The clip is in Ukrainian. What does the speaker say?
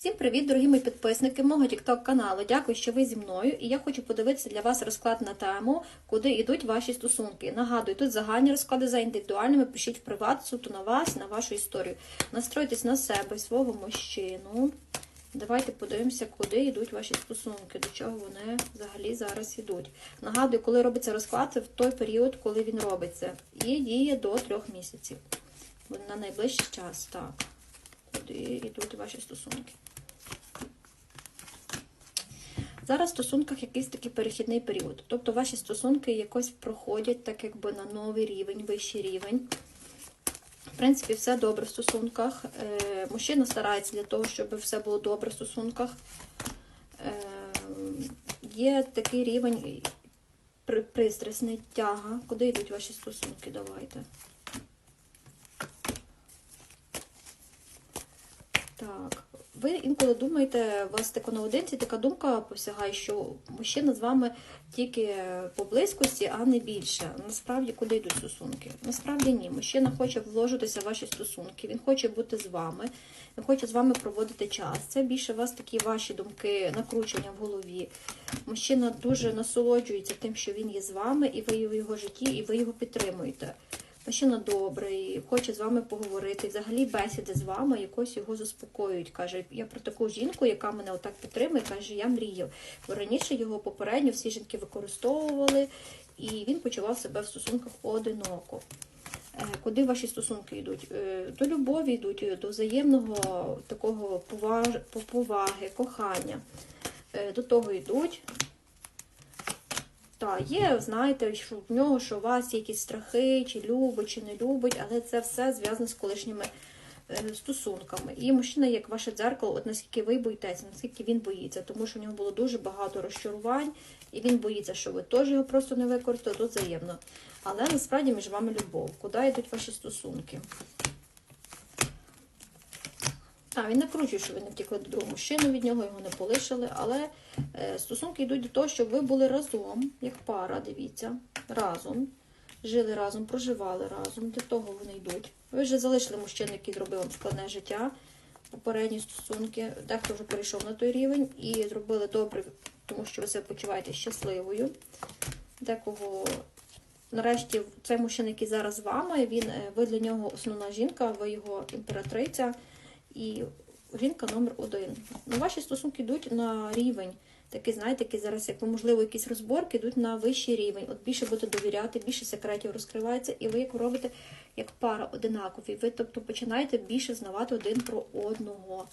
Всім привіт, дорогі мої підписники мого TikTok каналу. Дякую, що ви зі мною. І я хочу подивитися для вас розклад на тему, куди йдуть ваші стосунки. Нагадую, тут загальні розклади за індивідуальними. Пишіть в приват, суто на вас, на вашу історію. Настройтесь на себе, свого мужчину. Давайте подивимося, куди йдуть ваші стосунки, до чого вони взагалі зараз йдуть. Нагадую, коли робиться розклад, це в той період, коли він робиться, і діє до трьох місяців. На найближчий час, так. Куди йдуть ваші стосунки? Зараз в стосунках якийсь такий перехідний період. Тобто ваші стосунки якось проходять так якби на новий рівень, вищий рівень. В принципі, все добре в стосунках. Е, Мужчина старається для того, щоб все було добре в стосунках. Е, Є такий рівень пристрасний тяга. Куди йдуть ваші стосунки? Давайте. Так, ви інколи думаєте, у вас тако наодинці така думка посягає, що мужчина з вами тільки по близькості, а не більше. Насправді, куди йдуть стосунки? Насправді ні. Мужчина хоче вложитися в ваші стосунки, він хоче бути з вами, він хоче з вами проводити час. Це більше у вас такі ваші думки, накручення в голові. Мужчина дуже насолоджується тим, що він є з вами, і ви в його житті, і ви його підтримуєте. Мужчина добрий, хоче з вами поговорити. Взагалі бесіди з вами якось його заспокоюють. Каже, я про таку жінку, яка мене отак підтримує, каже, я мріяв. Бо раніше його попередньо всі жінки використовували, і він почував себе в стосунках одиноко. Е, Куди ваші стосунки йдуть? Е, До любові йдуть, до взаємного такого поваги, кохання. Е, До того йдуть. Так, є, знаєте, що в нього, що у вас є якісь страхи, чи любить, чи не любить, але це все зв'язано з колишніми е, стосунками. І мужчина, як ваше дзеркало, от наскільки ви боїтеся, наскільки він боїться, тому що в нього було дуже багато розчарувань, і він боїться, що ви теж його просто не використаєте, тут взаємно. Але насправді між вами любов. Куди йдуть ваші стосунки? А, він накручує, що ви не втекли до другого мужчину від нього, його не полишили, але е, стосунки йдуть до того, щоб ви були разом, як пара, дивіться, разом, жили разом, проживали разом, до того вони йдуть. Ви вже залишили мужчину, який зробив вам складне життя, попередні стосунки, дехто вже перейшов на той рівень і зробили добре, тому що ви себе почуваєте щасливою. Декого нарешті цей мужчина, який зараз з вами, він, е, ви для нього основна жінка, ви його імператриця і жінка номер один. Ну, ваші стосунки йдуть на рівень. Такий, знаєте, який зараз, як можливо, якісь розборки йдуть на вищий рівень. От більше будете довіряти, більше секретів розкривається, і ви як робите як пара одинакові. Ви тобто починаєте більше знавати один про одного.